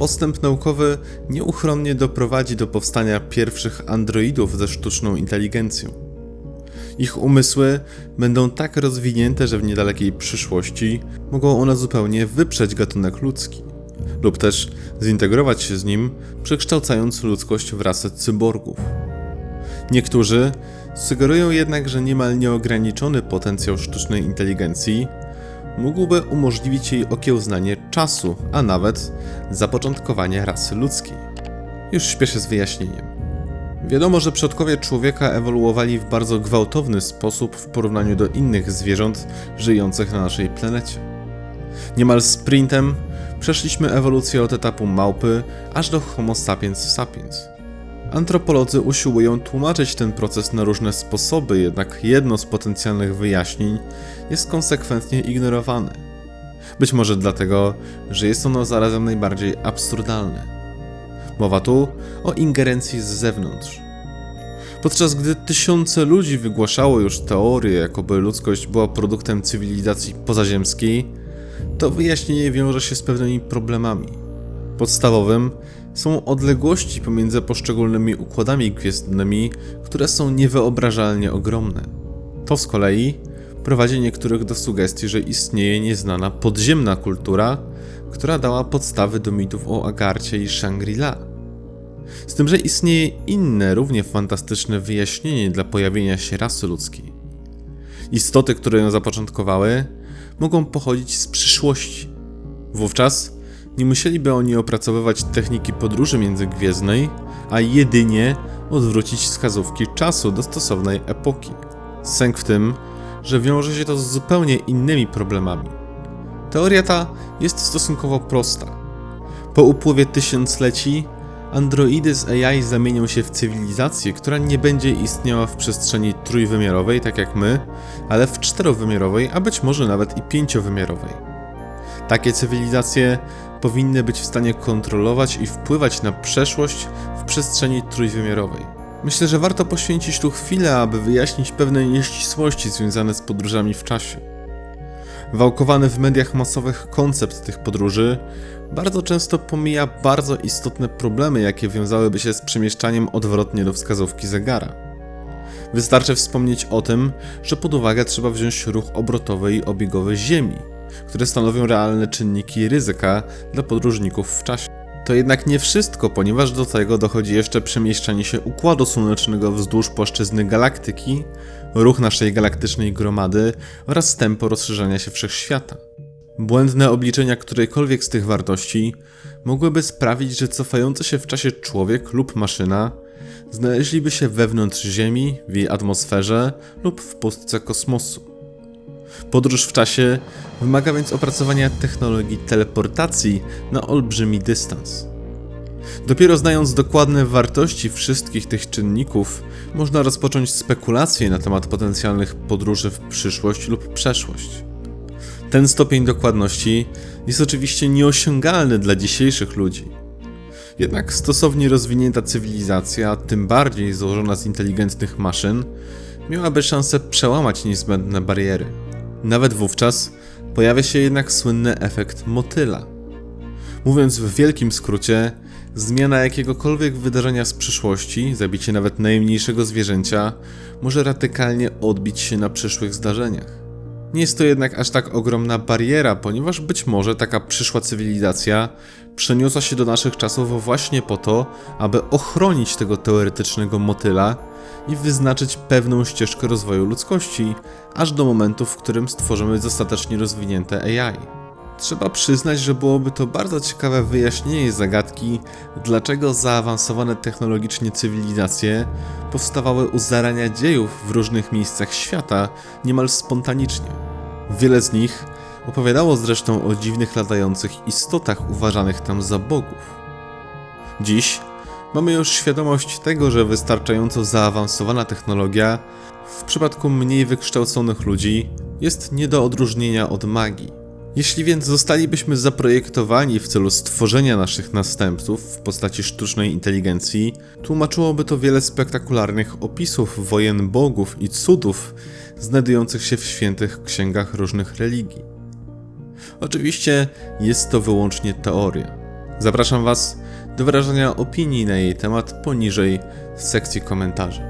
postęp naukowy nieuchronnie doprowadzi do powstania pierwszych androidów ze sztuczną inteligencją. Ich umysły będą tak rozwinięte, że w niedalekiej przyszłości mogą one zupełnie wyprzeć gatunek ludzki, lub też zintegrować się z nim, przekształcając ludzkość w rasę cyborgów. Niektórzy sugerują jednak, że niemal nieograniczony potencjał sztucznej inteligencji mógłby umożliwić jej okiełznanie czasu, a nawet zapoczątkowanie rasy ludzkiej. Już śpieszę z wyjaśnieniem. Wiadomo, że przodkowie człowieka ewoluowali w bardzo gwałtowny sposób w porównaniu do innych zwierząt żyjących na naszej planecie. Niemal sprintem przeszliśmy ewolucję od etapu małpy aż do Homo sapiens sapiens. Antropolodzy usiłują tłumaczyć ten proces na różne sposoby, jednak jedno z potencjalnych wyjaśnień jest konsekwentnie ignorowane. Być może dlatego, że jest ono zarazem najbardziej absurdalne. Mowa tu o ingerencji z zewnątrz. Podczas gdy tysiące ludzi wygłaszało już teorię, jakoby ludzkość była produktem cywilizacji pozaziemskiej, to wyjaśnienie wiąże się z pewnymi problemami. Podstawowym są odległości pomiędzy poszczególnymi układami gwiezdnymi, które są niewyobrażalnie ogromne. To z kolei prowadzi niektórych do sugestii, że istnieje nieznana podziemna kultura, która dała podstawy do mitów o Agarcie i Shangri-La. Z tym, że istnieje inne, równie fantastyczne wyjaśnienie dla pojawienia się rasy ludzkiej. Istoty, które ją zapoczątkowały, mogą pochodzić z przyszłości. Wówczas nie musieliby oni opracowywać techniki podróży międzygwiezdnej, a jedynie odwrócić wskazówki czasu do stosownej epoki. Sęk w tym, że wiąże się to z zupełnie innymi problemami. Teoria ta jest stosunkowo prosta. Po upływie tysiącleci androidy z AI zamienią się w cywilizację, która nie będzie istniała w przestrzeni trójwymiarowej, tak jak my, ale w czterowymiarowej, a być może nawet i pięciowymiarowej. Takie cywilizacje powinny być w stanie kontrolować i wpływać na przeszłość w przestrzeni trójwymiarowej. Myślę, że warto poświęcić tu chwilę, aby wyjaśnić pewne nieścisłości związane z podróżami w czasie. Wałkowany w mediach masowych koncept tych podróży bardzo często pomija bardzo istotne problemy, jakie wiązałyby się z przemieszczaniem odwrotnie do wskazówki zegara. Wystarczy wspomnieć o tym, że pod uwagę trzeba wziąć ruch obrotowy i obiegowy Ziemi, które stanowią realne czynniki ryzyka dla podróżników w czasie. To jednak nie wszystko, ponieważ do tego dochodzi jeszcze przemieszczanie się układu słonecznego wzdłuż płaszczyzny galaktyki, ruch naszej galaktycznej gromady oraz tempo rozszerzania się wszechświata. Błędne obliczenia którejkolwiek z tych wartości mogłyby sprawić, że cofający się w czasie człowiek lub maszyna znaleźliby się wewnątrz Ziemi, w jej atmosferze lub w pustce kosmosu. Podróż w czasie wymaga więc opracowania technologii teleportacji na olbrzymi dystans. Dopiero znając dokładne wartości wszystkich tych czynników, można rozpocząć spekulacje na temat potencjalnych podróży w przyszłość lub przeszłość. Ten stopień dokładności jest oczywiście nieosiągalny dla dzisiejszych ludzi. Jednak stosownie rozwinięta cywilizacja, tym bardziej złożona z inteligentnych maszyn, miałaby szansę przełamać niezbędne bariery. Nawet wówczas pojawia się jednak słynny efekt motyla. Mówiąc w wielkim skrócie, zmiana jakiegokolwiek wydarzenia z przyszłości, zabicie nawet najmniejszego zwierzęcia, może radykalnie odbić się na przyszłych zdarzeniach. Nie jest to jednak aż tak ogromna bariera, ponieważ być może taka przyszła cywilizacja przeniosła się do naszych czasów właśnie po to, aby ochronić tego teoretycznego motyla i wyznaczyć pewną ścieżkę rozwoju ludzkości, aż do momentu, w którym stworzymy dostatecznie rozwinięte AI. Trzeba przyznać, że byłoby to bardzo ciekawe wyjaśnienie zagadki, dlaczego zaawansowane technologicznie cywilizacje powstawały u zarania dziejów w różnych miejscach świata niemal spontanicznie. Wiele z nich opowiadało zresztą o dziwnych latających istotach uważanych tam za bogów. Dziś mamy już świadomość tego, że wystarczająco zaawansowana technologia w przypadku mniej wykształconych ludzi jest nie do odróżnienia od magii. Jeśli więc zostalibyśmy zaprojektowani w celu stworzenia naszych następców w postaci sztucznej inteligencji, tłumaczyłoby to wiele spektakularnych opisów wojen bogów i cudów znajdujących się w świętych księgach różnych religii. Oczywiście jest to wyłącznie teoria. Zapraszam Was do wyrażania opinii na jej temat poniżej w sekcji komentarzy.